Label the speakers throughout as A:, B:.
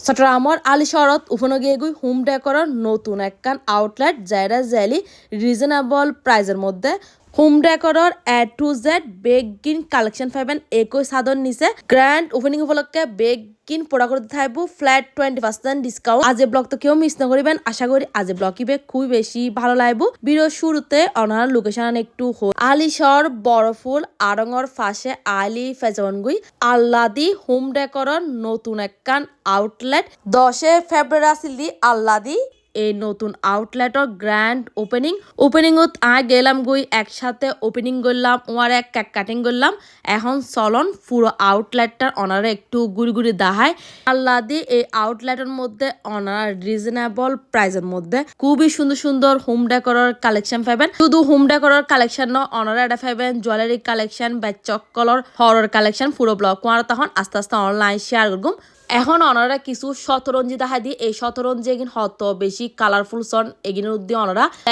A: চট্টগ্রামৰ আলি চহৰত উপনগীয়ে গৈ হোম ডেকৰৰ নতুন একখান আউটলেট যারা জেলি রিজনেবল প্রাইজের মধ্যে home ডেকৰৰ A to Z begin collection পাইবেন একই সাদর নিচে গ্র্যান্ড ওপেনিং উপলক্ষে বেগিন করতে থাকব ফ্ল্যাট টোয়েন্টি পার্সেন্ট ডিসকাউন্ট আজ ব্লগ তো কেউ মিস নকরিবেন আশা করি আজ ব্লগ ইবে খুবই বেশি ভালো লাগবো। ভিডিও শুরুতে অনার লোকেশন একটু হল। আলিশর বড়ফুল আড়ঙর ফাঁসে আলি ফেজনগুই, আল্লাদি হোম ডেকৰৰ নতুন একখান আউটলেট দশে ফেব্রুয়ারি আল্লাদি। এই নতুন আউটলেটর গ্র্যান্ড ওপেনিং ওপেনিংত আয় গেলাম গই একসাথে ওপেনিং করলাম ওয়ার এক কেক কাটিং করলাম এখন চলন পুরো আউটলেটটার অনারে একটু গুড়ি গুড়ি দাহায় আল্লাদি এই আউটলেটের মধ্যে অনার রিজনেবল প্রাইজের মধ্যে। খুবই সুন্দর সুন্দর হোম ডেকোরের কালেকশন পাবেন শুধু হোম ডেকোরের কালেকশন ন অনারা এটা পাবেন জুয়েলারি কালেকশন বেচক কলর হরর কালেকশন পুরো ব্লগ কোয়ার তখন আস্তে আস্তে অনলাইন শেয়ার করগুম এখন অনারা কিছু শতরঞ্জি দেখা দি এই শতরঞ্জি এগিন হত বেশি কালারফুল সন এগিনের উদ্দি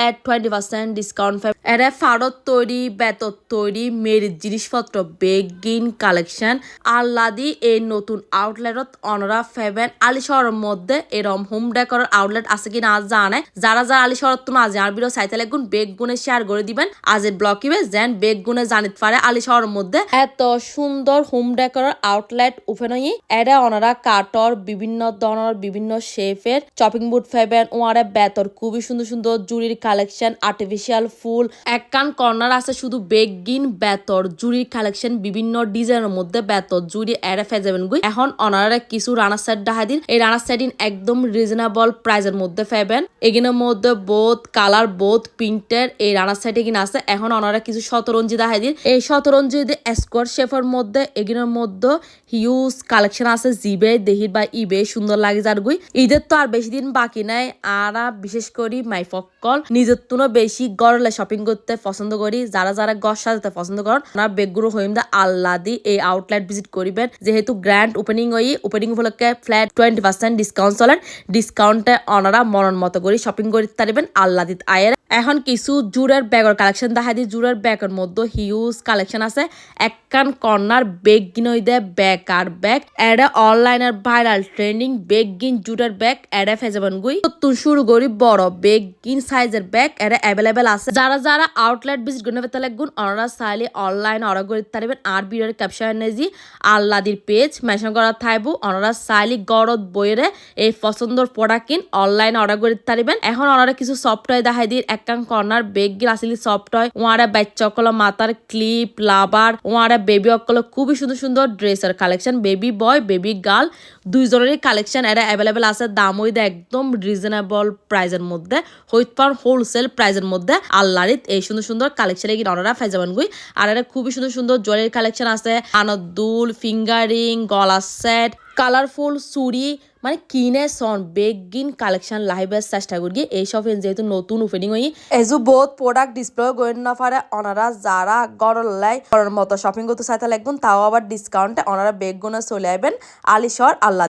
A: এট টোয়েন্টি পার্সেন্ট ডিসকাউন্ট এরা ফাড়ত তৈরি বেতর তৈরি মেরিট জিনিসপত্র বেগিন কালেকশন আল্লাদি এই নতুন আউটলেটত অনারা ফেবেন আলি শহরের মধ্যে। এরম হোম ডেকোর আউটলেট আছে কিনা আজ জানে যারা যারা আলি শহর তো আজ আর বিরো সাইতে লাগুন বেগ গুনে শেয়ার করে দিবেন। আজের ব্লক ইবে যেন বেগ গুনে জানিত পারে আলি শহরের মধ্যে। এত সুন্দর হোম ডেকোর আউটলেট হই এরা অনারা কাটর, বিভিন্ন ধরনের, বিভিন্ন শেফের চপিং বুট ফেবেন ওয়ারে বেতর, খুবই সুন্দর সুন্দর জুড়ির কালেকশন আর্টিফিশিয়াল ফুল। একখান কর্নার আছে শুধু বেগিন বেতর জুড়ির কালেকশন বিভিন্ন ডিজাইনের মধ্যে বেতর জুড়ি এরে ফেজাবেন গুই। এখন অনারা কিছু রানার সেট দেখা দিন। এই রানার সেটিন একদম রিজনেবল প্রাইজের মধ্যে ফেবেন এগিনের মধ্যে বোধ কালার বোধ প্রিন্টের এই রানার সেট এগিন আছে। এখন অনারা কিছু শতরঞ্জি দেখা দিন। এই শতরঞ্জি স্কোয়ার শেফের মধ্যে, এগিনের মধ্যে হিউজ কালেকশন আছে জিবে দেহির বা ইবে সুন্দর লাগে যার গুই। ঈদের তো আর বেশি দিন বাকি নাই। আর বিশেষ করি মাই ফক্কল। নিজের তুনো বেশি গড়লে শপিং করতে পছন্দ করি। যারা যারা গড় সাজাতে পছন্দ করেন ওনার বেগগুলো হইম দা আল্লাদি এই আউটলেট ভিজিট করিবেন। যেহেতু গ্র্যান্ড ওপেনিং ওই ওপেনিং উপলক্ষে ফ্ল্যাট টোয়েন্টি পার্সেন্ট ডিসকাউন্ট চলেন। ডিসকাউন্টে ওনারা মনন মতো করে শপিং করতে পারবেন আল্লাদিত আয়ের। এখন কিছু জুরের ব্যাগর কালেকশন দেখা দিই জুরের ব্যাগের মধ্যে হিউজ কালেকশন আছে। একখান কর্নার বেগ গিনই দে ব্যাগ আর ব্যাগ এডে অনলাইনের ভাইরাল ট্রেন্ডিং বেগ গিন জুরের ব্যাগ এডে ফেজাবেন গুই। নতুন শুরু করি বড় বেগ গিন সাইজের ব্যাগ এডে অ্যাভেলেবেল আছে। যারা যারা আউটলেট ভিজিট করতে পেতে লাগুন ওনারা চাইলে অনলাইন অর্ডার করে পারবেন। আর ভিডিওর ক্যাপশন নেজি আল্লাদির পেজ মেশন করা থাইবু। ওনারা চাইলে গরদ বইয়ের এই পছন্দর প্রোডাক্ট কিন অনলাইন অর্ডার করে পারবেন। এখন অনারা কিছু সফটওয়্যার দেখাই দিয়ে কর্নার বেগ গিল আসলে সফট হয়। ওয়ারা বাচ্চা মাথার ক্লিপ লাভার ওয়ারা বেবি অকল খুবই সুন্দর সুন্দর ড্রেসের collection baby boy baby girl দুইজনেরই collection এরা অ্যাভেলেবেল আছে দাম ওই একদম রিজনেবল প্রাইজের মধ্যে, হইত পার হোলসেল প্রাইজের মধ্যে। আল্লাহরিত এই সুন্দর সুন্দর কালেকশন এগিয়ে অনারা ফাইজাবান গুই। আর এরা খুবই সুন্দর সুন্দর জুয়েলারি কালেকশন আছে। আনদুল ফিঙ্গারিং গলা সেট কালারফুল চুরি মানে কিনে সন বেগিন কালেকশন লাইবের চেষ্টা করি এইসব যেহেতু নতুন ওপেনিং হই এজু বহুত প্রোডাক্ট ডিসপ্লে করে না পারে ওনারা যারা গড় লাই মতো শপিং করতে চাইতে লাগবেন তাও আবার ডিসকাউন্টে ওনারা বেগ গুনে চলে আইবেন। আলিশর আল্লাহ